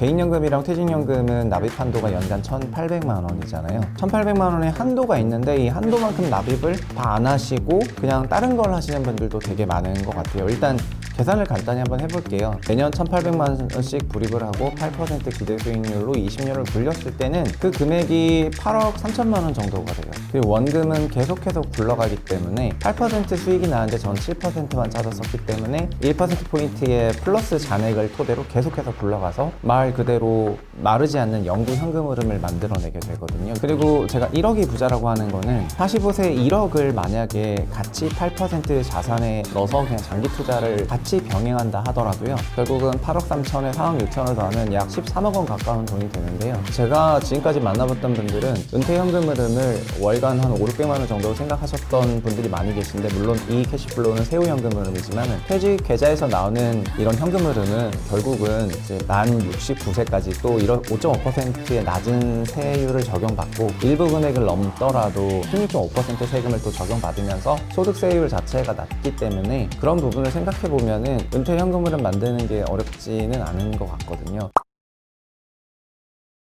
개인연금이랑 퇴직연금은 납입 한도가 연간 1,800만 원이잖아요. 1,800만 원의 한도가 있는데 이 한도만큼 납입을 다 안 하시고 그냥 다른 걸 하시는 분들도 되게 많은 것 같아요. 일단 계산을 간단히 한번 해볼게요. 매년 1,800만 원씩 불입을 하고 8% 기대 수익률로 20년을 굴렸을 때는 그 금액이 8억 3천만 원 정도가 돼요. 그리고 원금은 계속해서 굴러가기 때문에 8% 수익이 나는데 전 7%만 찾았었기 때문에 1%포인트의 플러스 잔액을 토대로 계속해서 굴러가서 말 그대로 마르지 않는 영구 현금 흐름을 만들어내게 되거든요. 그리고 제가 1억이 부자라고 하는 거는 45세 1억을 만약에 같이 8% 자산에 넣어서 그냥 장기 투자를 같이 병행한다 하더라도요. 결국은 8억 3천에 4억 6천을 더하면 약 13억 원 가까운 돈이 되는데요. 제가 지금까지 만나봤던 분들은 은퇴 현금 흐름을 월간 한 5, 600만 원 정도로 생각하셨던 분들이 많이 계신데 물론 이 캐시플로우는 세후 현금 흐름이지만 퇴직 계좌에서 나오는 이런 현금 흐름은 결국은 이제 만 69세까지 또 이런 5.5%의 낮은 세율을 적용받고 일부 금액을 넘더라도 16.5% 세금을 또 적용받으면서 소득세율 자체가 낮기 때문에 그런 부분을 생각해 보면은 은퇴 현금 흐름 만드는 게 어렵지는 않은 것 같거든요.